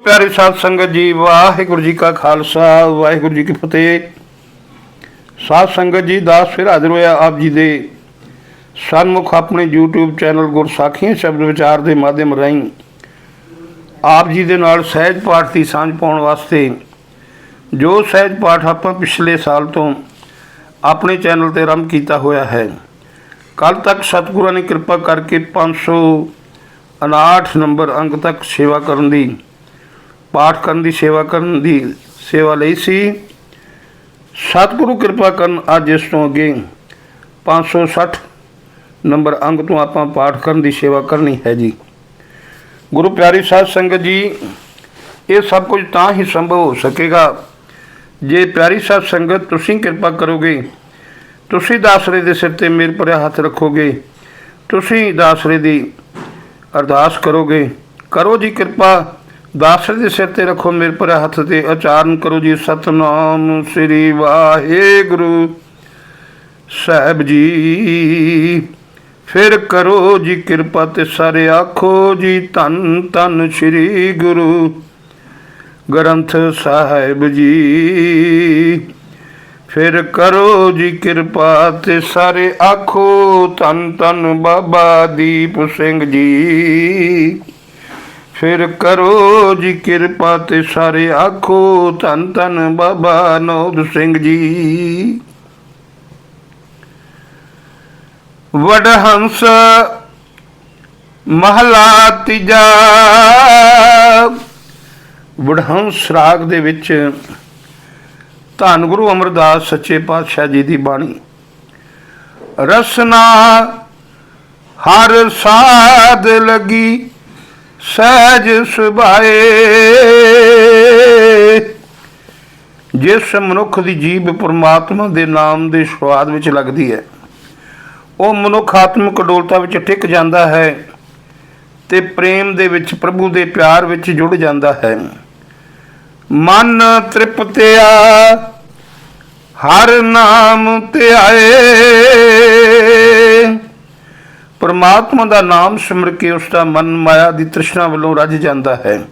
ਪਿਆਰੇ ਸਾਧ ਸੰਗਤ ਜੀ, ਵਾਹਿਗੁਰੂ ਜੀ ਕਾ ਖਾਲਸਾ, ਵਾਹਿਗੁਰੂ ਜੀ ਕੀ ਫਤਿਹ। ਸਾਧ ਸੰਗਤ ਜੀ, ਦਾਸ ਫਿਰ ਹਾਜ਼ਰ ਹੋਇਆ ਆਪ ਜੀ ਦੇ ਸਨਮੁਖ ਆਪਣੇ YouTube ਚੈਨਲ ਗੁਰਸਾਖੀਆਂ ਸ਼ਬਦ ਵਿਚਾਰ ਦੇ ਮਾਧਿਅਮ ਰਾਹੀਂ। ਆਪ ਜੀ ਦੇ ਨਾਲ ਸਹਿਜ ਪਾਠ ਦੀ ਸਾਂਝ ਪਾਉਣ ਵਾਸਤੇ, ਜੋ ਸਹਿਜ ਪਾਠ ਆਪਾਂ ਪਿਛਲੇ ਸਾਲ ਤੋਂ ਆਪਣੇ ਚੈਨਲ ਤੇ ਆਰੰਭ ਕੀਤਾ ਹੋਇਆ ਹੈ। ਕੱਲ ਤੱਕ ਸਤਿਗੁਰਾਂ ਨੇ ਕਿਰਪਾ ਕਰਕੇ 559 ਨੰਬਰ ਅੰਕ ਤੱਕ ਸੇਵਾ ਕਰਨ ਦੀ ਪਾਠ ਕਰਨ ਦੀ ਸੇਵਾ ਕਰਨ ਦੀ ਸੇਵਾ ਲਈ ਸੀ। ਸਤਿਗੁਰੂ ਕਿਰਪਾ ਕਰਨ ਅੱਜ ਇਸ ਤੋਂ ਅੱਗੇ 560 ਨੰਬਰ ਅੰਗ ਤੋਂ ਆਪਾਂ ਪਾਠ ਕਰਨ ਦੀ ਸੇਵਾ ਕਰਨੀ ਹੈ ਜੀ। ਗੁਰੂ ਪਿਆਰੀ ਸਾਧ ਸੰਗਤ ਜੀ, ਇਹ ਸਭ ਕੁਝ ਤਾਂ ਹੀ ਸੰਭਵ ਹੋ ਸਕੇਗਾ ਜੇ ਪਿਆਰੀ ਸਾਧ ਸੰਗਤ ਤੁਸੀਂ ਕਿਰਪਾ ਕਰੋਗੇ, ਤੁਸੀਂ ਦਾਸਰੇ ਦੇ ਸਿਰ ਤੇ ਮੇਰ ਭਰਿਆ ਹੱਥ ਰੱਖੋਗੇ, ਤੁਸੀਂ ਦਾਸਰੇ ਦੀ ਅਰਦਾਸ ਕਰੋਗੇ, ਕਰੋ ਜੀ ਕਿਰਪਾ। ਦਾਸਰੇ ਦੇ ਸਿਰ ਤੇ ਰੱਖੋ ਮੇਰੇ ਭਰਿਆ ਹੱਥ ਤੇ ਉਚਾਰਨ ਕਰੋ ਜੀ ਸਤਨਾਮ ਸ੍ਰੀ ਵਾਹਿਗੁਰੂ ਸਾਹਿਬ ਜੀ। ਫਿਰ ਕਰੋ ਜੀ ਕਿਰਪਾ ਤੇ ਸਾਰੇ ਆਖੋ ਜੀ ਧੰਨ ਧੰਨ ਸ੍ਰੀ ਗੁਰੂ ਗ੍ਰੰਥ ਸਾਹਿਬ ਜੀ। ਫਿਰ ਕਰੋ ਜੀ ਕਿਰਪਾ ਤੇ ਸਾਰੇ ਆਖੋ ਧੰਨ ਧੰਨ ਬਾਬਾ ਦੀਪ ਸਿੰਘ ਜੀ। ਫਿਰ ਕਰੋ ਜੀ ਕਿਰਪਾ ਤੇ ਸਾਰੇ ਆਖੋ ਧੰਨ ਧੰਨ ਬਾਬਾ ਨੋਦ ਸਿੰਘ ਜੀ। ਵਡਹੰਸ ਮਹਲਾ ਤੀਜਾ। ਵਡਹੰਸ ਰਾਗ ਦੇ ਵਿੱਚ ਧੰਨ ਗੁਰੂ ਅਮਰਦਾਸ ਸੱਚੇ ਪਾਤਸ਼ਾਹ ਜੀ ਦੀ ਬਾਣੀ। ਰਸਨਾ ਹਰ ਸਾਧ ਲਗੀ। ਸਹਿਜ ਸੁਭਾਏ। ਜਿਸ ਮਨੁੱਖ ਦੀ ਜੀਬ ਪਰਮਾਤਮਾ ਦੇ ਨਾਮ ਦੇ ਸਵਾਦ ਵਿੱਚ ਲੱਗਦੀ ਹੈ, ਉਹ ਮਨੁੱਖ ਆਤਮਿਕ ਅਡੋਲਤਾ ਵਿੱਚ ਟਿਕ ਜਾਂਦਾ ਹੈ ਤੇ ਪ੍ਰੇਮ ਦੇ ਵਿੱਚ, ਪ੍ਰਭੂ ਦੇ ਪਿਆਰ ਵਿੱਚ ਜੁੜ ਜਾਂਦਾ ਹੈ। ਮਨ ਤ੍ਰਿਪਤਿਆ, ਹਰ ਨਾਮ ਧਿਆਏ। ਪਰਮਾਤਮਾ ਦਾ ਨਾਮ ਸਿਮਰ ਕੇ ਉਸ ਦਾ ਮਨ ਮਾਇਆ ਦੀ ਤ੍ਰਿਸ਼ਨਾ ਵੱਲੋਂ ਰੱਜ ਜਾਂਦਾ ਹੈ।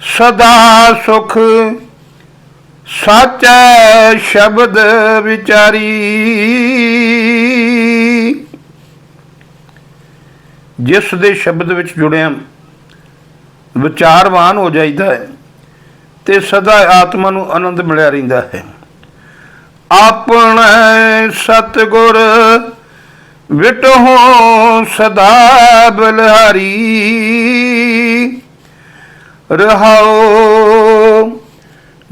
ਸਦਾ ਸੁਖ ਸਾਚੈ ਸ਼ਬਦ ਵਿਚਾਰੀ। ਜਿਸ ਦੇ ਸ਼ਬਦ ਵਿੱਚ ਜੁੜਿਆ ਵਿਚਾਰਵਾਨ ਹੋ ਜਾਂਦਾ ਹੈ ਤੇ ਸਦਾ ਆਤਮਾ ਨੂੰ ਆਨੰਦ ਮਿਲਿਆ ਰਹਿੰਦਾ ਹੈ। ਆਪਣੇ ਸਤਗੁਰ ਵਿਟਹੋ ਸਦਾ ਬਲਹਾਰੀ। ਰਹਾਓ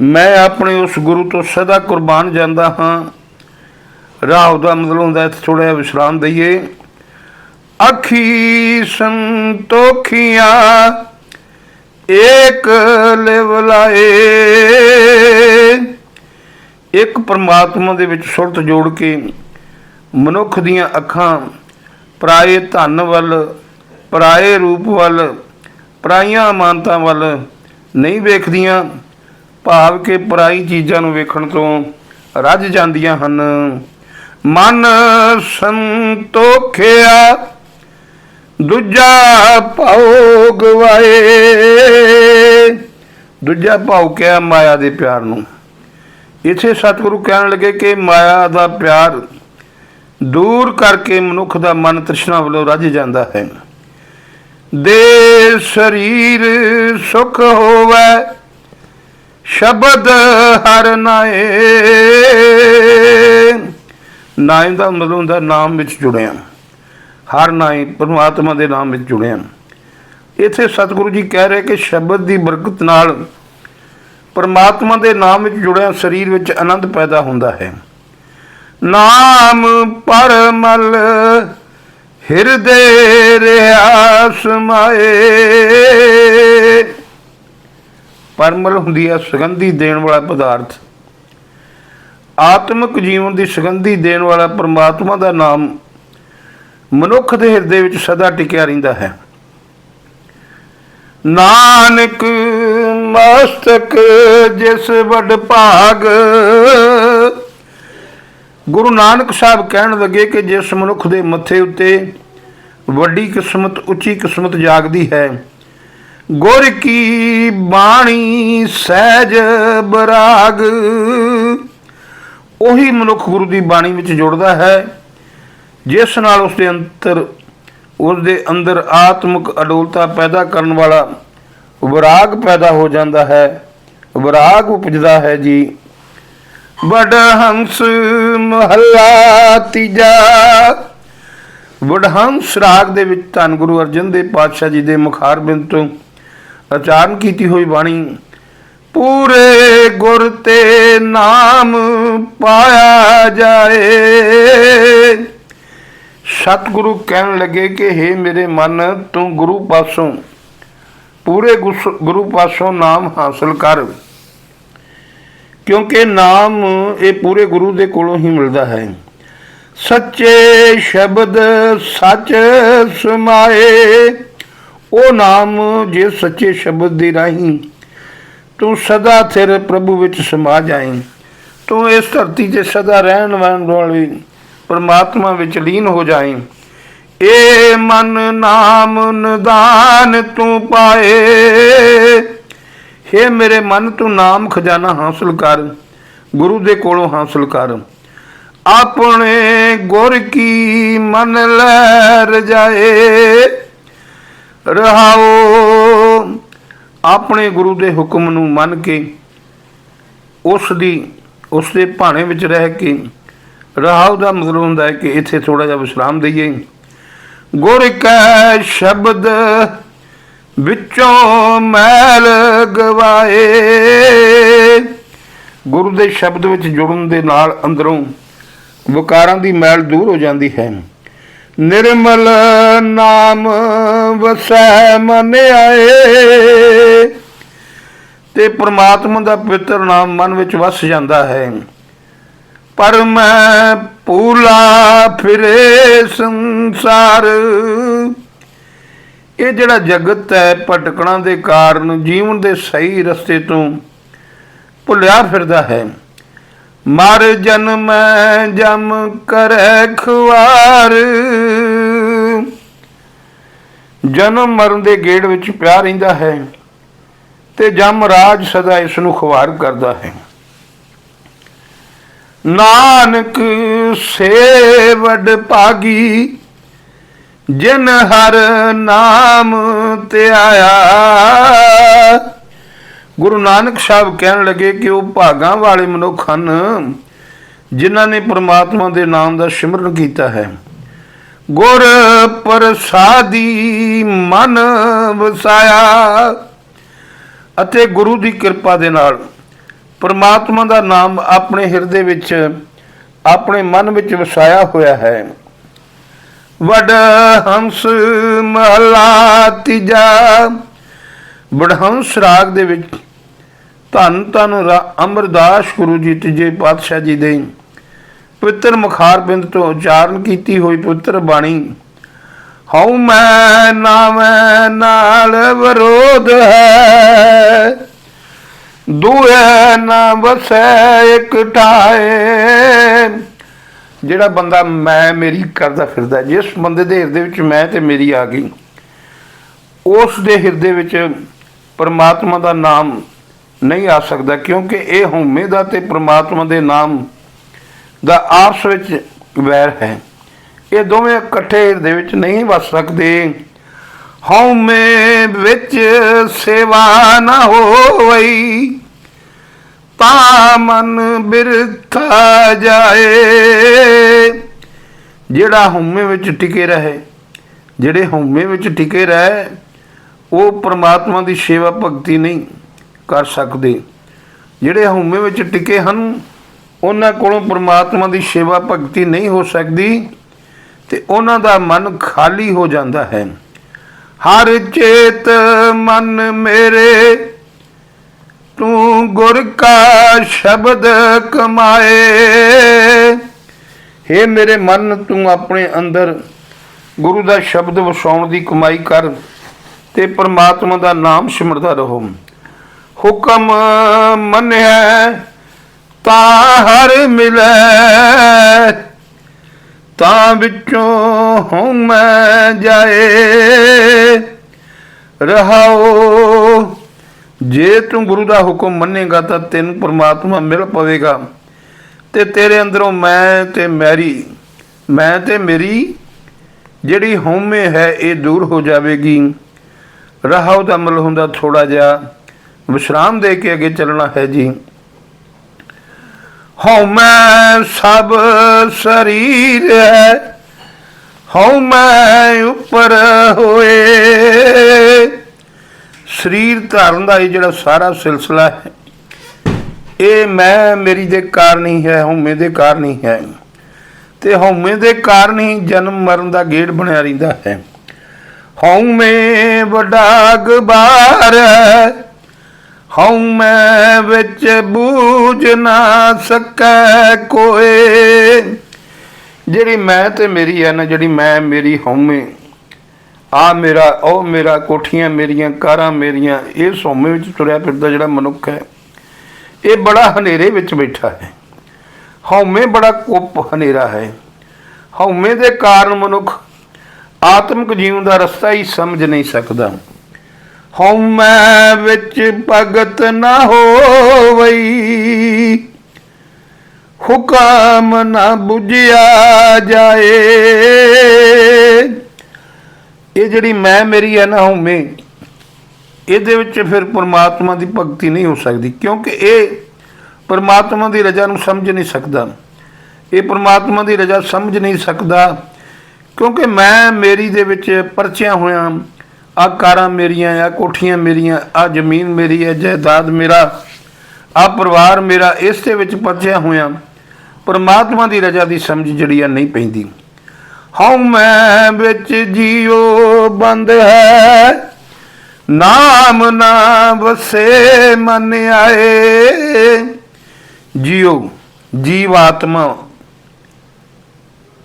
ਮੈਂ ਆਪਣੇ ਉਸ ਗੁਰੂ ਤੋਂ ਸਦਾ ਕੁਰਬਾਨ ਜਾਂਦਾ ਹਾਂ। ਰਾਹ ਦਾ ਮਤਲਬ ਹੁੰਦਾ, ਇੱਥੇ ਥੋੜਾ ਵਿਸ਼ਰਾਮ ਦਈਏ। ਅਖੀ ਸੰਤੋਖੀਆਂ ਏਕ ਲਿਵ ਲਾਏ। ਇੱਕ ਪਰਮਾਤਮਾ ਦੇ ਵਿੱਚ ਸੁਰਤ ਜੋੜ ਕੇ ਮਨੁੱਖ ਦੀਆਂ ਅੱਖਾਂ ਪਰਾਏ ਧਨ ਵੱਲ, ਪਰਾਏ ਰੂਪ ਵੱਲ, ਪਰਾਈਆਂ ਮਾਨਤਾ ਵੱਲ ਨਹੀਂ ਵੇਖਦੀਆਂ, ਭਾਵ ਕਿ ਪਰਾਈ ਚੀਜ਼ਾਂ ਨੂੰ ਵੇਖਣ ਤੋਂ ਰੱਜ ਜਾਂਦੀਆਂ ਹਨ। ਮਨ ਸੰਤੋਖਿਆ, ਦੂਜਾ ਭਾਉ ਗਵਾਏ ਦੂਜਾ ਭਾਉ ਕਿਆ? ਮਾਇਆ ਦੇ ਪਿਆਰ ਨੂੰ। ਇਥੇ ਸਤਿਗੁਰੂ ਕਹਿਣ ਲੱਗੇ ਕਿ ਮਾਇਆ ਦਾ ਪਿਆਰ ਦੂਰ ਕਰਕੇ ਮਨੁੱਖ ਦਾ ਮਨ ਤ੍ਰਿਸ਼ਨਾ ਵੱਲੋਂ ਰੱਜ ਜਾਂਦਾ ਹੈ। ਦੇ ਸਰੀਰ ਸੁਖ ਹੋਵੇ, ਸ਼ਬਦ ਹਰ ਨਾਏ ਨਾਮ ਦਾ ਮਤਲਬ ਹੁੰਦਾ ਨਾਮ ਵਿੱਚ ਜੁੜਿਆ ਹਰ ਨਾਈ ਪਰਮਾਤਮਾ ਦੇ ਨਾਮ ਵਿੱਚ ਜੁੜਿਆ ਇੱਥੇ ਸਤਿਗੁਰੂ ਜੀ ਕਹਿ ਰਹੇ ਕਿ ਸ਼ਬਦ ਦੀ ਬਰਕਤ ਨਾਲ ਪਰਮਾਤਮਾ ਦੇ ਨਾਮ ਵਿੱਚ ਜੁੜਿਆ ਸਰੀਰ ਵਿੱਚ ਆਨੰਦ ਪੈਦਾ ਹੁੰਦਾ ਹੈ। ਨਾਮ ਪਰਮਲ ਹਿਰਦੇ ਰਹਾ ਸਮਾਏ ਪਰਮਲ ਹੁੰਦੀ ਹੈ ਸੁਗੰਧੀ ਦੇਣ ਵਾਲਾ ਪਦਾਰਥ। ਆਤਮਿਕ ਜੀਵਨ ਦੀ ਸੁਗੰਧੀ ਦੇਣ ਵਾਲਾ ਪਰਮਾਤਮਾ ਦਾ ਨਾਮ ਮਨੁੱਖ ਦੇ ਹਿਰਦੇ ਵਿੱਚ ਸਦਾ ਟਿਕਿਆ ਰਹਿੰਦਾ ਹੈ। ਨਾਨਕ ਮਸਤਕ ਜਿਸ ਵੱਡ ਭਾਗ ਗੁਰੂ ਨਾਨਕ ਸਾਹਿਬ ਕਹਿਣ ਲੱਗੇ ਕਿ ਜਿਸ ਮਨੁੱਖ ਦੇ ਮੱਥੇ ਉੱਤੇ ਵੱਡੀ ਕਿਸਮਤ, ਉੱਚੀ ਕਿਸਮਤ ਜਾਗਦੀ ਹੈ, ਗੁਰ ਕੀ ਬਾਣੀ ਸਹਿਜ ਬਰਾਗ, ਉਹੀ ਮਨੁੱਖ ਗੁਰੂ ਦੀ ਬਾਣੀ ਵਿੱਚ ਜੁੜਦਾ ਹੈ, ਜਿਸ ਨਾਲ ਉਸ ਦੇ ਅੰਤਰ ਉਸ ਦੇ ਅੰਦਰ ਆਤਮਿਕ ਅਡੋਲਤਾ ਪੈਦਾ ਕਰਨ ਵਾਲਾ ਵਿਰਾਗ ਪੈਦਾ ਹੋ ਜਾਂਦਾ ਹੈ, ਵਿਰਾਗ ਉਪਜਦਾ ਹੈ ਜੀ। ਵਡਹੰਸ ਮਹੱਲਾ ਤੀਜਾ। ਵਡਹੰਸ ਰਾਗ ਦੇ ਵਿੱਚ ਧੰਨ ਗੁਰੂ ਅਰਜਨ ਦੇਵ ਪਾਤਸ਼ਾਹ ਜੀ ਦੇ ਮੁਖਾਰਬਿੰਦ ਤੋਂ ਉਚਾਰਨ ਕੀਤੀ ਹੋਈ ਬਾਣੀ, ਪੂਰੇ ਗੁਰ ਤੇ ਨਾਮ ਪਾਇਆ ਜਾਏ। ਸਤਿਗੁਰੂ ਕਹਿਣ ਲੱਗੇ ਕਿ हे ਮੇਰੇ ਮਨ, ਤੂੰ ਗੁਰੂ ਪਾਸੋਂ, ਪੂਰੇ ਗੁਸ- ਗੁਰੂ ਪਾਸੋਂ ਨਾਮ ਹਾਸਲ ਕਰ। ਕਿਉਂਕਿ ਨਾਮ ਇਹ ਪੂਰੇ ਗੁਰੂ ਦੇ ਕੋਲੋਂ ਹੀ ਮਿਲਦਾ ਹੈ। ਸੱਚੇ ਸ਼ਬਦ ਸੱਚ ਸਮਾਏ, ਉਹ ਨਾਮ ਜੇ ਸੱਚੇ ਸ਼ਬਦ ਦੇ ਰਾਹੀਂ ਤੂੰ ਸਦਾ ਥਿਰ ਪ੍ਰਭੂ ਵਿੱਚ ਸਮਾ ਜਾਏ ਤੂੰ ਇਸ ਧਰਤੀ ਤੇ ਸਦਾ ਰਹਿਣ ਵਾਲੇ ਪਰਮਾਤਮਾ ਵਿੱਚ ਲੀਨ ਹੋ ਜਾਏ ਏ ਮਨ ਨਾਮ ਨਿਦਾਨ ਤੂੰ ਪਾਏ। ਹੇ ਮੇਰੇ ਮਨ, ਤੂੰ ਨਾਮ ਖਜ਼ਾਨਾ ਹਾਸਲ ਕਰ, ਗੁਰੂ ਦੇ ਕੋਲੋਂ ਹਾਸਲ ਕਰ। ਆਪਣੇ ਗੁਰ ਕੀ ਮਨ ਲੈ ਰਜਾਏ ਰਹਾਓ ਆਪਣੇ ਗੁਰੂ ਦੇ ਹੁਕਮ ਨੂੰ ਮੰਨ ਕੇ, ਉਸ ਦੀ, ਉਸ ਦੇ ਭਾਣੇ ਵਿੱਚ ਰਹਿ ਕੇ ਰਹਾਉ ਦਾ ਮਤਲਬ ਹੁੰਦਾ ਹੈ ਕਿ ਇੱਥੇ ਥੋੜਾ ਜਿਹਾ ਵਿਸ਼ਰਾਮ ਦਈਏ। ਗੁਰ ਕੈ ਸ਼ਬਦ ਵਿੱਚੋਂ ਮੈਲ ਗਵਾਏ। ਗੁਰੂ ਦੇ ਸ਼ਬਦ ਵਿੱਚ ਜੁੜਨ ਦੇ ਨਾਲ ਅੰਦਰੋਂ ਵਿਕਾਰਾਂ ਦੀ ਮੈਲ ਦੂਰ ਹੋ ਜਾਂਦੀ ਹੈ। ਨਿਰਮਲ ਨਾਮ ਵਸੈ ਮਨ ਆਏ। ਤੇ ਪ੍ਰਮਾਤਮਾ ਦਾ ਪਵਿੱਤਰ ਨਾਮ ਮਨ ਵਿੱਚ ਵਸ ਜਾਂਦਾ ਹੈ। ਪਰ ਮੈਂ ਪੂਲਾ ਫਿਰੇ ਸੰਸਾਰ। ਇਹ ਜਿਹੜਾ ਜਗਤ ਹੈ ਭਟਕਣਾ ਦੇ ਕਾਰਨ, ਜੀਵਨ ਦੇ ਸਹੀ ਰਸਤੇ ਤੋਂ ਭੁੱਲਿਆ ਫਿਰਦਾ ਹੈ। ਮਰ ਜਨਮ ਜਮ ਕਰੈ ਖੁਆਰ। ਜਨਮ ਮਰਨ ਦੇ ਗੇੜ ਵਿੱਚ ਪਿਆ ਰਹਿੰਦਾ ਹੈ ਤੇ ਜਮ ਰਾਜ ਸਦਾ ਇਸ ਨੂੰ ਖੁਆਰ ਕਰਦਾ ਹੈ। ਨਾਨਕ ਸੇਵਡ ਭਾਗੀ ਜਿਨ ਹਰ ਨਾਮ ਤੇ ਗੁਰੂ ਨਾਨਕ ਸਾਹਿਬ ਕਹਿਣ ਲੱਗੇ ਕਿ ਉਹ ਭਾਗਾਂ ਵਾਲੇ ਮਨੁੱਖ ਹਨ, ਜਿਨ੍ਹਾਂ ਨੇ ਪ੍ਰਮਾਤਮਾ ਦੇ ਨਾਮ ਦਾ ਸਿਮਰਨ ਕੀਤਾ ਹੈ। ਗੁਰ ਪ੍ਰਸਾਦੀ ਮਨ ਵਸਾਇਆ ਅਤੇ ਗੁਰੂ ਦੀ ਕਿਰਪਾ ਦੇ ਨਾਲ ਪ੍ਰਮਾਤਮਾ ਦਾ ਨਾਮ ਆਪਣੇ ਹਿਰਦੇ ਵਿੱਚ, ਆਪਣੇ ਮਨ ਵਿੱਚ ਵਸਾਇਆ ਹੋਇਆ ਹੈ। ਵਡ ਹੰਸ ਮਹਲਾ ਤੀਜਾ। ਬੜਹੰਸ ਰਾਗ ਦੇ ਵਿੱਚ ਧੰਨ ਧੰਨ ਅਮਰਦਾਸ ਗੁਰੂ ਜੀ ਤੀਜੇ ਪਾਤਸ਼ਾਹ ਜੀ ਦੇ ਪਵਿੱਤਰ ਮੁਖਾਰਬਿੰਦ ਤੋਂ ਉਚਾਰਨ ਕੀਤੀ ਹੋਈ ਪੁੱਤਰ ਬਾਣੀ, ਹਉ ਮੈਂ ਨਾਮੈ ਨਾਲ ਵਿਰੋਧ ਹੈ, ਦੂਏ ਨਾ ਵਸੈ ਇੱਕ ਟਾਏ ਜਿਹੜਾ ਬੰਦਾ ਮੈਂ, ਮੇਰੀ ਕਰਦਾ ਫਿਰਦਾ, ਜਿਸ ਬੰਦੇ ਦੇ ਹਿਰਦੇ ਵਿੱਚ ਮੈਂ ਤੇ ਮੇਰੀ ਆ ਗਈ, ਉਸ ਦੇ ਹਿਰਦੇ ਵਿੱਚ ਪਰਮਾਤਮਾ ਦਾ ਨਾਮ ਨਹੀਂ ਆ ਸਕਦਾ, ਕਿਉਂਕਿ ਇਹ ਹਉਮੈ ਦਾ ਤੇ ਪਰਮਾਤਮਾ ਦੇ ਨਾਮ ਦਾ ਆਪਸ ਵਿੱਚ ਵੈਰ ਹੈ। ਇਹ ਦੋਵੇਂ ਇਕੱਠੇ ਹਿਰਦੇ ਵਿੱਚ ਨਹੀਂ ਵਸ ਸਕਦੇ। ਹਉਮੈ ਵਿੱਚ ਸੇਵਾ ਨਾ ਹੋਵਈ ਤਾਂ ਮਨ ਬਿਰਥਾ ਜਾਏ। ਜਿਹੜਾ ਹਉਮੈ ਵਿੱਚ ਟਿਕੇ ਰਹੇ, ਜਿਹੜੇ ਹਉਮੈ ਵਿੱਚ ਟਿਕੇ ਰਹੇ, ਉਹ ਪ੍ਰਮਾਤਮਾ ਦੀ ਸੇਵਾ ਭਗਤੀ ਨਹੀਂ ਕਰ ਸਕਦੇ। ਜਿਹੜੇ ਹਉਮੈ ਵਿੱਚ ਟਿਕੇ ਹਨ, ਉਹਨਾਂ ਕੋਲੋਂ ਪ੍ਰਮਾਤਮਾ ਦੀ ਸੇਵਾ ਭਗਤੀ ਨਹੀਂ ਹੋ ਸਕਦੀ ਤੇ ਉਹਨਾਂ ਦਾ ਮਨ ਖਾਲੀ ਹੋ ਜਾਂਦਾ ਹੈ। ਹਰ ਚੇਤ ਮਨ ਮੇਰੇ ਤੂੰ ਗੁਰ ਕਾ ਸ਼ਬਦ ਕਮਾਏ। हे ਮੇਰੇ ਮਨ, ਤੂੰ ਆਪਣੇ ਅੰਦਰ ਗੁਰੂ ਦਾ ਸ਼ਬਦ ਵਸਾਉਣ ਦੀ ਕਮਾਈ ਕਰ ਤੇ ਪ੍ਰਮਾਤਮਾ ਦਾ ਨਾਮ ਸਿਮਰਦਾ ਰਹੋ। ਹੁਕਮ ਮੰਨਿਆ ਤਾਂ ਹਰ ਮਿਲੈ, ਤਾਂ ਵਿੱਚੋਂ ਹਉ ਮੈਂ ਜਾਏ। ਰਹਾਓ ਜੇ ਤੂੰ ਗੁਰੂ ਦਾ ਹੁਕਮ ਮੰਨੇਗਾ ਤਾਂ ਤੈਨੂੰ ਪਰਮਾਤਮਾ ਮਿਲ ਪਵੇਗਾ। ਤੇ ਤੇਰੇ ਅੰਦਰੋਂ ਮੈਂ ਤੇ ਮੇਰੀ, ਮੈਂ ਤੇ ਮੇਰੀ ਜਿਹੜੀ ਹਉਮੈ ਹੈ, ਇਹ ਦੂਰ ਹੋ ਜਾਵੇਗੀ। ਰਹਾਉ ਦਾ ਮਤਲਬ ਹੁੰਦਾ ਥੋੜਾ ਜਿਹਾ, ਵਿਸ਼ਰਾਮ ਦੇ ਕੇ ਅੱਗੇ ਚੱਲਣਾ ਹੈ ਜੀ। ਹਉਮੈ ਸਭ ਸਰੀਰ ਹੈ, ਹਉਮੈ ਉੱਪਰ ਹੋਏ। ਸਰੀਰ ਧਾਰਨ ਦਾ ਇਹ ਜਿਹੜਾ ਸਾਰਾ ਸਿਲਸਿਲਾ ਹੈ, ਇਹ ਮੈਂ, ਮੇਰੀ ਦੇ ਕਾਰਨ ਹੀ ਹੈ, ਹਉਮੈ ਦੇ ਕਾਰਨ ਹੀ ਹੈ। ਤੇ ਹਉਮੈ ਦੇ ਕਾਰਨ ਹੀ ਜਨਮ ਮਰਨ ਦਾ ਗੇੜ ਬਣਿਆ ਰਹਿੰਦਾ ਹੈ। ਹਉਮੈ ਵੱਡਾ ਗਬਾਰ ਹੈ, ਹਉਮੈ ਵਿੱਚ ਬੂਝ ਨਾ ਸਕੈ ਕੋਏ। ਜਿਹੜੀ ਮੈਂ ਤੇ ਮੇਰੀ ਹੈ ਨਾ, ਜਿਹੜੀ ਮੈਂ, ਮੇਰੀ ਹਉਮੈ ਆ ਮੇਰਾ, ਉਹ ਮੇਰਾ ਕੋਠੀਆਂ ਮੇਰੀਆਂ, ਕਾਰਾਂ ਮੇਰੀਆਂ, ਇਹ ਹਉਮੈ ਵਿੱਚ ਤੁਰਿਆ ਫਿਰਦਾ ਜਿਹੜਾ ਮਨੁੱਖ ਹੈ। ਇਹ ਬੜਾ ਹਨੇਰੇ ਵਿੱਚ ਬੈਠਾ ਹੈ। ਹਉਮੈ ਬੜਾ ਕੁੱਪ ਹਨੇਰਾ ਹੈ। ਹਉਮੈ ਦੇ ਕਾਰਨ ਮਨੁੱਖ ਆਤਮਿਕ ਜੀਵਨ ਦਾ ਰਸਤਾ ਹੀ ਸਮਝ ਨਹੀਂ ਸਕਦਾ। ਹਉਮੈ ਵਿੱਚ ਭਗਤ ਨਾ ਹੋਵਈ। ਹੁਕਮ ਨਾ ਬੁਝਿਆ ਜਾਏ। ਇਹ ਜਿਹੜੀ ਮੈਂ, ਮੇਰੀ ਹੈ ਨਾ ਹਉਮੈ ਇਹਦੇ ਵਿੱਚ ਫਿਰ ਪਰਮਾਤਮਾ ਦੀ ਭਗਤੀ ਨਹੀਂ ਹੋ ਸਕਦੀ, ਕਿਉਂਕਿ ਇਹ ਪਰਮਾਤਮਾ ਦੀ ਰਜ਼ਾ ਨੂੰ ਸਮਝ ਨਹੀਂ ਸਕਦਾ। ਇਹ ਪਰਮਾਤਮਾ ਦੀ ਰਜ਼ਾ ਸਮਝ ਨਹੀਂ ਸਕਦਾ, ਕਿਉਂਕਿ ਮੈਂ, ਮੇਰੀ ਦੇ ਵਿੱਚ ਪਰਚਿਆ ਹੋਇਆ ਆ ਕਾਰਾਂ ਮੇਰੀਆਂ ਆ ਕੋਠੀਆਂ ਮੇਰੀਆਂ ਆ ਜ਼ਮੀਨ ਮੇਰੀ ਹੈ, ਜਾਇਦਾਦ ਮੇਰਾ ਆ ਪਰਿਵਾਰ ਮੇਰਾ, ਇਸ ਦੇ ਵਿੱਚ ਪਰਚਿਆ ਹੋਇਆ ਪਰਮਾਤਮਾ ਦੀ ਰਜ਼ਾ ਦੀ ਸਮਝ ਜਿਹੜੀ ਆ ਨਹੀਂ ਪੈਂਦੀ। ਹਉ ਮੈਂ ਵਿੱਚ ਜੀਉ ਬੰਦ ਹੈ। ਨਾਮ ਨਾ ਵਸੇ ਮਨ ਆਏ। ਜੀਉ ਜੀਵ ਆਤਮਾ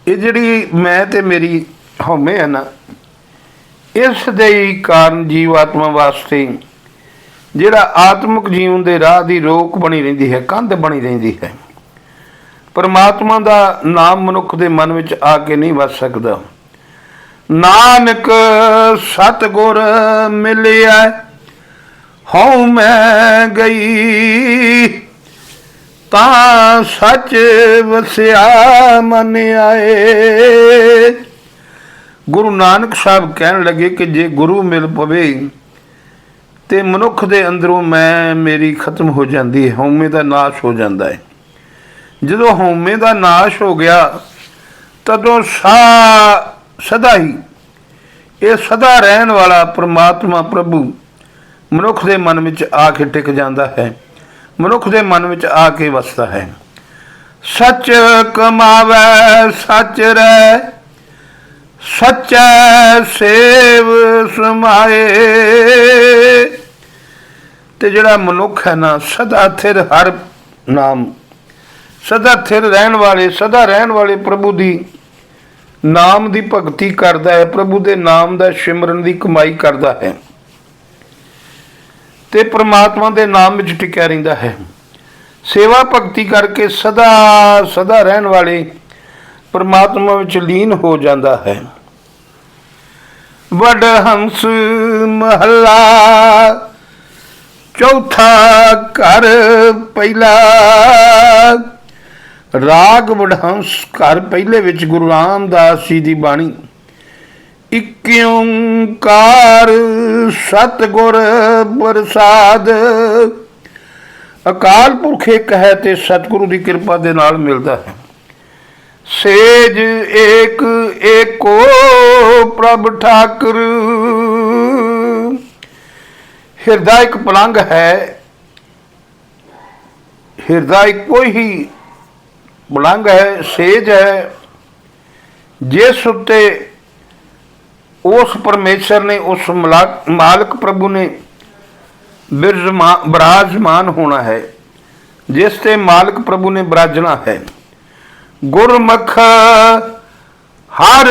ਇਹ ਜਿਹੜੀ ਮੈਂ ਤੇ ਮੇਰੀ ਹਉਮੈ ਹੈ ਨਾ, ਇਸ ਦੇ ਹੀ ਕਾਰਨ ਜੀਵ ਆਤਮਾ ਵਾਸਤੇ ਜਿਹੜਾ ਆਤਮਿਕ ਜੀਵਨ ਦੇ ਰਾਹ ਦੀ ਰੋਕ ਬਣੀ ਰਹਿੰਦੀ ਹੈ, ਕੰਧ ਬਣੀ ਰਹਿੰਦੀ ਹੈ। ਪਰਮਾਤਮਾ ਦਾ ਨਾਮ ਮਨੁੱਖ ਦੇ ਮਨ ਵਿੱਚ ਆ ਕੇ ਨਹੀਂ ਵੱਸ ਸਕਦਾ। ਨਾਨਕ ਸਤਗੁਰ ਮਿਲਿਆ, ਹਉ ਮੈਂ ਗਈ, ਤਾਂ ਸੱਚ ਵਸਿਆ ਮਨ ਆਏ। ਗੁਰੂ ਨਾਨਕ ਸਾਹਿਬ ਕਹਿਣ ਲੱਗੇ ਕਿ ਜੇ ਗੁਰੂ ਮਿਲ ਪਵੇ, ਤੇ ਮਨੁੱਖ ਦੇ ਅੰਦਰੋਂ ਮੈਂ, ਮੇਰੀ ਖਤਮ ਹੋ ਜਾਂਦੀ ਹੈ, ਹਉਮੈ ਦਾ ਨਾਸ਼ ਹੋ ਜਾਂਦਾ ਹੈ। ਜਦੋਂ ਹਉਮੈ ਦਾ ਨਾਸ਼ ਹੋ ਗਿਆ, ਤਦੋਂ ਸਾ ਸਦਾ ਹੀ ਇਹ ਸਦਾ ਰਹਿਣ ਵਾਲਾ ਪ੍ਰਮਾਤਮਾ ਪ੍ਰਭੂ ਮਨੁੱਖ ਦੇ ਮਨ ਵਿੱਚ ਆ ਕੇ ਟਿਕ ਜਾਂਦਾ ਹੈ, ਮਨੁੱਖ ਦੇ ਮਨ ਵਿੱਚ ਆ ਕੇ ਵਸਦਾ ਹੈ। ਸੱਚ ਕਮਾਵੇ, ਸੱਚ ਰਹਿ, ਸੱਚੈ ਸੇਵ ਸਮਾਏ। ਤੇ ਜਿਹੜਾ ਮਨੁੱਖ ਹੈ ਨਾ, ਸਦਾ ਥਿਰ ਹਰ ਨਾਮ ਸਦਾ ਥਿਰ ਰਹਿਣ ਵਾਲੇ, ਸਦਾ ਰਹਿਣ ਵਾਲੇ ਪ੍ਰਭੂ ਦੀ ਨਾਮ ਦੀ ਭਗਤੀ ਕਰਦਾ ਹੈ, ਪ੍ਰਭੂ ਦੇ ਨਾਮ ਦਾ ਸਿਮਰਨ ਦੀ ਕਮਾਈ ਕਰਦਾ ਹੈ। ਤੇ ਪ੍ਰਮਾਤਮਾ ਦੇ ਨਾਮ ਵਿੱਚ ਟਿਕਿਆ ਰਹਿੰਦਾ ਹੈ। ਸੇਵਾ ਭਗਤੀ ਕਰਕੇ ਸਦਾ ਸਦਾ ਰਹਿਣ ਵਾਲੇ ਪਰਮਾਤਮਾ ਵਿੱਚ ਲੀਨ ਹੋ ਜਾਂਦਾ ਹੈ। ਵਡ ਹੰਸ ਮਹੱਲਾ ਚੌਥਾ ਘਰ ਪਹਿਲਾ ਰਾਗ ਵਡਹੰਸ ਘਰ ਪਹਿਲੇ ਵਿੱਚ ਗੁਰੂ ਰਾਮਦਾਸ ਜੀ ਦੀ ਬਾਣੀ। ਇਕ ਓੰਕਾਰ ਸਤਿਗੁਰ ਪ੍ਰਸਾਦ। ਅਕਾਲ ਪੁਰਖ ਇੱਕ ਹੈ ਤੇ ਸਤਿਗੁਰੂ ਦੀ ਕਿਰਪਾ ਦੇ ਨਾਲ ਮਿਲਦਾ ਹੈ। ਸੇਜ ਏਕ ਏਕੋ ਪ੍ਰਭ ਠਾਕੁਰ। ਹਿਰਦਾ ਇੱਕ ਪਲੰਗ ਹੈ, ਹਿਰਦਾ ਇੱਕੋ ਹੀ ਪਲੰਗ ਹੈ, ਸੇਜ ਹੈ। ਜਿਸ ਉੱਤੇ ਉਸ ਪਰਮੇਸ਼ਰ ਨੇ, ਉਸ ਮਲਾ- ਮਾਲਕ ਪ੍ਰਭੂ ਨੇ ਬਿਰਜਮਾ- ਬਿਰਾਜਮਾਨ ਹੋਣਾ ਹੈ, ਜਿਸ ਤੇ ਮਾਲਕ ਪ੍ਰਭੂ ਨੇ ਬਰਾਜਣਾ ਹੈ। ਗੁਰਮੁਖ ਹਰ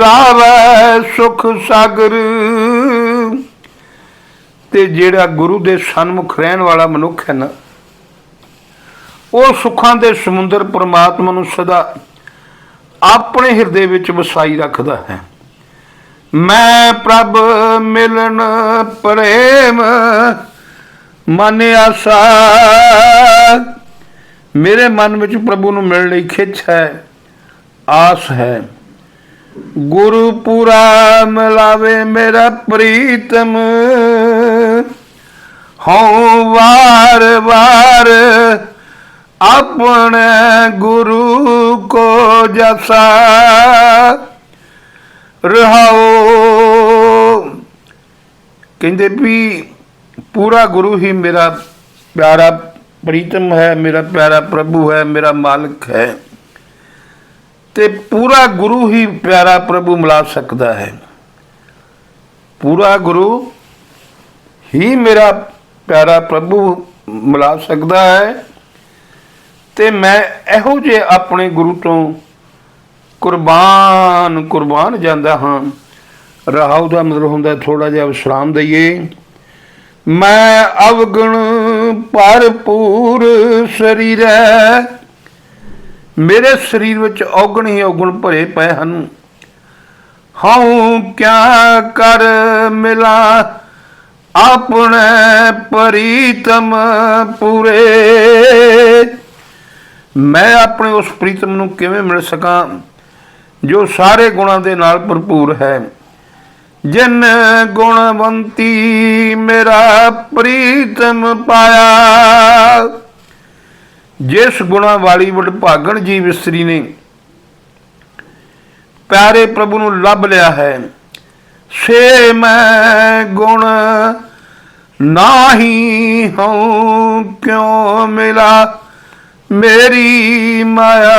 ਰਾਵੈ ਸੁਖ ਸਾਗਰ, ਤੇ ਜਿਹੜਾ ਗੁਰੂ ਦੇ ਸਨਮੁਖ ਰਹਿਣ ਵਾਲਾ ਮਨੁੱਖ ਹੈ ਨਾ ਉਹ ਸੁੱਖਾਂ ਦੇ ਸਮੁੰਦਰ ਪਰਮਾਤਮਾ ਨੂੰ ਸਦਾ ਆਪਣੇ ਹਿਰਦੇ ਵਿੱਚ ਵਸਾਈ ਰੱਖਦਾ ਹੈ। ਮੈਂ ਪ੍ਰਭ ਮਿਲਣ ਪ੍ਰੇਮ ਮਨ ਆਸਾ। ਮੇਰੇ ਮਨ ਵਿੱਚ ਪ੍ਰਭੂ ਨੂੰ ਮਿਲਣ ਲਈ ਖਿੱਚ ਹੈ, ਆਸ ਹੈ। ਗੁਰੂ ਪੂਰਾ ਮਿਲਾਵੇ ਮੇਰਾ ਪ੍ਰੀਤਮ। ਹਉ ਵਾਰ ਵਾਰ ਆਪਣੇ ਗੁਰੂ ਕੋ ਜਸਾ ਰਹਾਓ। ਕਹਿੰਦੇ ਵੀ ਪੂਰਾ ਗੁਰੂ ਹੀ ਮੇਰਾ ਪਿਆਰਾ ਪ੍ਰੀਤਮ ਹੈ, ਮੇਰਾ ਪਿਆਰਾ ਪ੍ਰਭੂ ਹੈ, ਮੇਰਾ ਮਾਲਕ ਹੈ। ਤੇ ਪੂਰਾ ਗੁਰੂ ਹੀ ਪਿਆਰਾ ਪ੍ਰਭੂ ਮਿਲਾ ਸਕਦਾ ਹੈ। ਪੂਰਾ ਗੁਰੂ ਹੀ ਮੇਰਾ ਪਿਆਰਾ ਪ੍ਰਭੂ ਮਿਲਾ ਸਕਦਾ ਹੈ। ਤੇ ਮੈਂ ਇਹੋ ਜੇ ਆਪਣੇ ਗੁਰੂ ਤੋਂ ਕੁਰਬਾਨ ਕੁਰਬਾਨ ਜਾਂਦਾ ਹਾਂ। ਰਹਾਉ ਦਾ ਮਤਲਬ ਹੁੰਦਾ ਥੋੜਾ ਜਿਹਾ ਵਿਸ਼ਰਾਮ ਦਈਏ। ਮੈਂ ਅਵਗਣ ਭਰਪੂਰ ਸਰੀਰ ਹੈ ਮੇਰੇ ਸਰੀਰ ਵਿੱਚ ਔਗਣ ਹੀ ਔਗਣ ਭਰੇ ਪਏ ਹਨ। ਹਉ ਕਿਆ ਕਰ ਮਿਲਾ ਆਪਣੇ ਪ੍ਰੀਤਮ ਪੂਰੇ। ਮੈਂ ਆਪਣੇ ਉਸ ਪ੍ਰੀਤਮ ਨੂੰ ਕਿਵੇਂ ਮਿਲ ਸਕਾਂ, ਜੋ ਸਾਰੇ ਗੁਣਾਂ ਦੇ ਨਾਲ ਭਰਪੂਰ ਹੈ? ਜਿਨ ਗੁਣਵੰਤੀ ਮੇਰਾ ਪ੍ਰੀਤਮ ਪਾਇਆ, ਜਿਸ ਗੁਣਾ ਵਾਲੀ ਵਡਭਾਗਣ ਜੀਵ ਇਸਤਰੀ ਨੇ ਪਿਆਰੇ ਪ੍ਰਭੂ ਨੂੰ ਲੱਭ ਲਿਆ ਹੈ, ਸੇ ਮੈਂ ਗੁਣ ਨਾਹੀ ਹਉ ਕਿਉ ਮਿਲਾ? ਮੇਰੀ ਮਾਇਆ।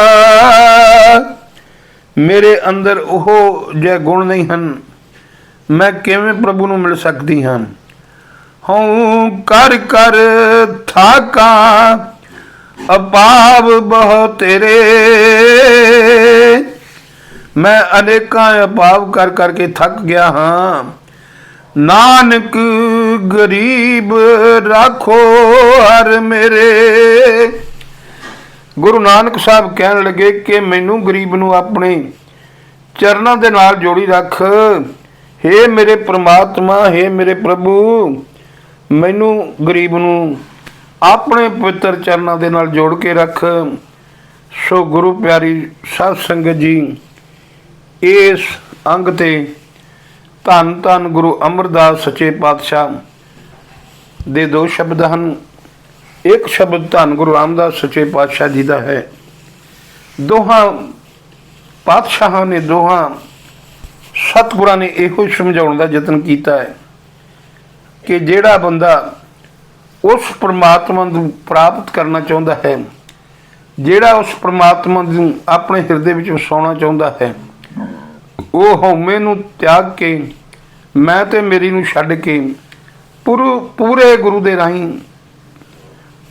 ਮੇਰੇ ਅੰਦਰ ਉਹ ਜੇ ਗੁਣ ਨਹੀਂ ਹਨ। ਮੈਂ ਕਿਵੇਂ ਪ੍ਰਭੂ ਨੂੰ ਮਿਲ ਸਕਦੀ ਹਾਂ? ਹਉ ਕਰ ਕਰ ਥਾਕਾ, ਅਪਾਵ ਬਹੁ ਤੇਰੇ। ਮੈਂ ਅਨੇਕਾਂ ਅਪਾਵ ਕਰ ਕਰਕੇ ਥੱਕ ਗਿਆ ਹਾਂ। ਨਾਨਕ ਗਰੀਬ ਰਾਖੋ ਹਰ ਮੇਰੇ। ਗੁਰੂ ਨਾਨਕ ਸਾਹਿਬ ਕਹਿਣ ਲੱਗੇ ਕਿ ਮੈਨੂੰ ਗਰੀਬ ਨੂੰ ਆਪਣੇ ਚਰਨਾਂ ਦੇ ਨਾਲ ਜੋੜੀ ਰੱਖ। ਹੇ ਮੇਰੇ ਪ੍ਰਮਾਤਮਾ, ਹੇ ਮੇਰੇ ਪ੍ਰਭੂ, ਮੈਨੂੰ ਗਰੀਬ ਨੂੰ ਆਪਣੇ ਪਵਿੱਤਰ ਚਰਨਾਂ ਦੇ ਨਾਲ ਜੋੜ ਕੇ ਰੱਖ। ਸੋ ਗੁਰੂ ਪਿਆਰੀ ਸਾਧ ਸੰਗਤ ਜੀ, ਇਸ ਅੰਗ ਤੇ ਧੰਨ ਧੰਨ ਗੁਰੂ ਅਮਰਦਾਸ ਸੱਚੇ ਪਾਤਸ਼ਾਹ ਦੇ ਦੋ ਸ਼ਬਦ ਹਨ। ਇੱਕ ਸ਼ਬਦ ਧੰਨ ਗੁਰੂ ਰਾਮਦਾਸ ਸੱਚੇ ਪਾਤਸ਼ਾਹ ਜੀ ਦਾ ਹੈ। ਦੋਹਾਂ ਪਾਤਸ਼ਾਹਾਂ ਨੇ ਦੋਹਾਂ ਸਤਿਗੁਰਾਂ ਨੇ ਇਹੋ ਹੀ ਸਮਝਾਉਣ ਦਾ ਯਤਨ ਕੀਤਾ ਹੈ ਕਿ ਜਿਹੜਾ ਬੰਦਾ ਉਸ ਪ੍ਰਮਾਤਮਾ ਨੂੰ ਪ੍ਰਾਪਤ ਕਰਨਾ ਚਾਹੁੰਦਾ ਹੈ, ਜਿਹੜਾ ਉਸ ਪ੍ਰਮਾਤਮਾ ਨੂੰ ਆਪਣੇ ਹਿਰਦੇ ਵਿੱਚ ਵਸਾਉਣਾ ਚਾਹੁੰਦਾ ਹੈ, ਉਹ ਹਉਮੈ ਨੂੰ ਤਿਆਗ ਕੇ, ਮੈਂ ਤੇ ਮੇਰੀ ਨੂੰ ਛੱਡ ਕੇ, ਪੁਰੂ, ਪੂਰੇ ਗੁਰੂ ਦੇ ਰਾਹੀਂ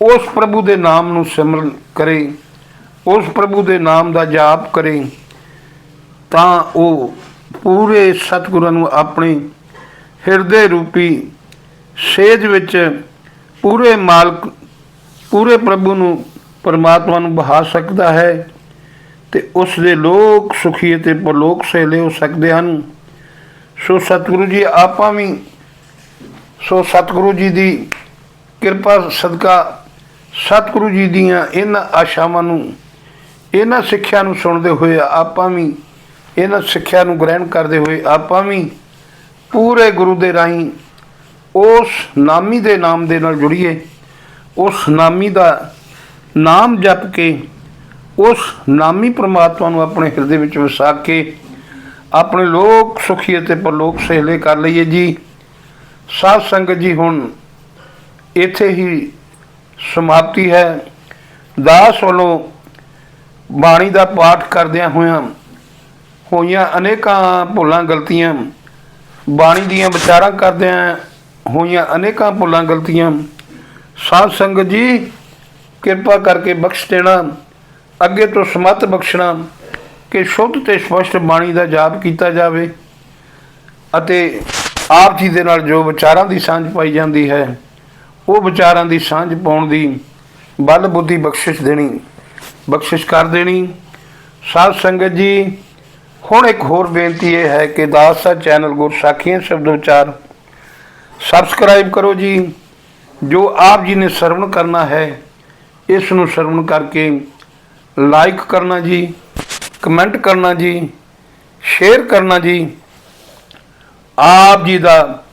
ਉਸ ਪ੍ਰਭੂ ਦੇ ਨਾਮ ਨੂੰ ਸਿਮਰਨ ਕਰੇ, ਉਸ ਪ੍ਰਭੂ ਦੇ ਨਾਮ ਦਾ ਜਾਪ ਕਰੇ, ਤਾਂ ਉਹ ਪੂਰੇ ਸਤਿਗੁਰਾਂ ਨੂੰ ਆਪਣੇ ਹਿਰਦੇ ਰੂਪੀ ਸੇਜ ਵਿੱਚ ਪੂਰੇ ਮਾਲਕ, ਪੂਰੇ ਪ੍ਰਭੂ ਨੂੰ, ਪਰਮਾਤਮਾ ਨੂੰ ਬਹਾ ਸਕਦਾ ਹੈ ਤੇ ਉਸ ਦੇ ਲੋਕ ਸੁਖੀ ਅਤੇ ਪਰਲੋਕ ਸਹਿਲੇ ਹੋ ਸਕਦੇ ਹਨ। ਸੋ ਸਤਿਗੁਰੂ ਜੀ, ਆਪਾਂ ਵੀ ਸੋ ਸਤਿਗੁਰੂ ਜੀ ਦੀ ਕਿਰਪਾ, ਸਦਕਾ ਸਤਿਗੁਰੂ ਜੀ ਦੀਆਂ ਇਹਨਾਂ ਆਸ਼ਾਵਾਂ ਨੂੰ, ਇਹਨਾਂ ਸਿੱਖਿਆ ਨੂੰ ਸੁਣਦੇ ਹੋਏ ਆਪਾਂ ਵੀ, ਇਹਨਾਂ ਸਿੱਖਿਆ ਨੂੰ ਗ੍ਰਹਿਣ ਕਰਦੇ ਹੋਏ ਆਪਾਂ ਵੀ ਪੂਰੇ ਗੁਰੂ ਦੇ ਰਾਹੀਂ ਉਸ ਨਾਮੀ ਦੇ ਨਾਮ ਦੇ ਨਾਲ ਜੁੜੀਏ, ਉਸ ਨਾਮੀ ਦਾ ਨਾਮ ਜਪ ਕੇ, ਉਸ ਨਾਮੀ ਪ੍ਰਮਾਤਮਾ ਨੂੰ ਆਪਣੇ ਹਿਰਦੇ ਵਿੱਚ ਵਸਾ ਕੇ ਆਪਣੇ ਲੋਕ ਸੁਖੀ ਅਤੇ ਪਰਲੋਕ ਸਹਿਲੇ ਕਰ ਲਈਏ ਜੀ। ਸਾਧ ਸੰਗਤ ਜੀ, ਹੁਣ ਇੱਥੇ ਹੀ ਸਮਾਪਤੀ ਹੈ। ਦਾਸ ਵੱਲੋਂ ਬਾਣੀ ਦਾ ਪਾਠ ਕਰਦਿਆਂ ਹੋਇਆਂ ਹੋਈਆਂ ਅਨੇਕਾਂ ਭੁੱਲਾਂ ਗਲਤੀਆਂ, ਬਾਣੀ ਦੀਆਂ ਵਿਚਾਰਾਂ ਕਰਦਿਆਂ ਹੋਈਆਂ ਅਨੇਕਾਂ ਭੁੱਲਾਂ ਗਲਤੀਆਂ, ਸਾਧ ਸੰਗਤ ਜੀ, ਕਿਰਪਾ ਕਰਕੇ ਬਖਸ਼ ਦੇਣਾ, ਅੱਗੇ ਤੋਂ ਸਮਤ ਬਖਸ਼ਣਾ, ਕਿ ਸ਼ੁੱਧ ਤੇ ਸਪਸ਼ਟ ਬਾਣੀ ਦਾ ਜਾਪ ਕੀਤਾ ਜਾਵੇ ਅਤੇ ਆਪ ਜੀ ਦੇ ਨਾਲ ਜੋ ਵਿਚਾਰਾਂ ਦੀ ਸਾਂਝ ਪਾਈ ਜਾਂਦੀ ਹੈ ਉਹ ਵਿਚਾਰਾਂ ਦੀ ਸਾਂਝ ਪਾਉਣ ਦੀ ਬਲ ਬੁੱਧੀ ਬਖਸ਼ਿਸ਼ ਦੇਣੀ, ਬਖਸ਼ਿਸ਼ ਕਰ ਦੇਣੀ। ਸਾਧ ਸੰਗਤ ਜੀ, ਹੁਣ ਇੱਕ ਹੋਰ ਬੇਨਤੀ ਇਹ ਹੈ ਕਿ ਦਾਸ ਦਾ ਚੈਨਲ ਗੁਰਸਾਖੀਆਂ ਸ਼ਬਦ ਵਿਚਾਰ ਸਬਸਕ੍ਰਾਈਬ ਕਰੋ ਜੀ। ਜੋ ਆਪ ਜੀ ਨੇ ਸਰਵਣ ਕਰਨਾ ਹੈ, ਇਸ ਨੂੰ ਸਰਵਣ ਕਰਕੇ ਲਾਈਕ ਕਰਨਾ ਜੀ ਕਮੈਂਟ ਕਰਨਾ ਜੀ ਸ਼ੇਅਰ ਕਰਨਾ ਜੀ। ਆਪ ਜੀ ਦਾ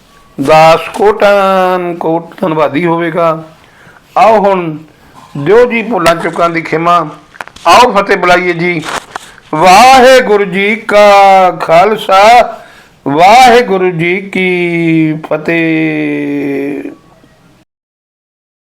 ਦਾਸ ਕੋਟਨ ਕੋਟ ਧੰਨਵਾਦੀ ਹੋਵੇਗਾ। ਆਓ ਹੁਣ ਦਿਓ ਜੀ ਭੁੱਲਾਂ ਚੁੱਕਾਂ ਦੀ ਖਿਮਾ। ਆਓ ਫਤਿਹ ਬੁਲਾਈਏ ਜੀ। ਵਾਹਿਗੁਰੂ ਜੀ ਕਾ ਖਾਲਸਾ। ਵਾਹਿਗੁਰੂ ਜੀ ਕੀ ਫਤਿਹ।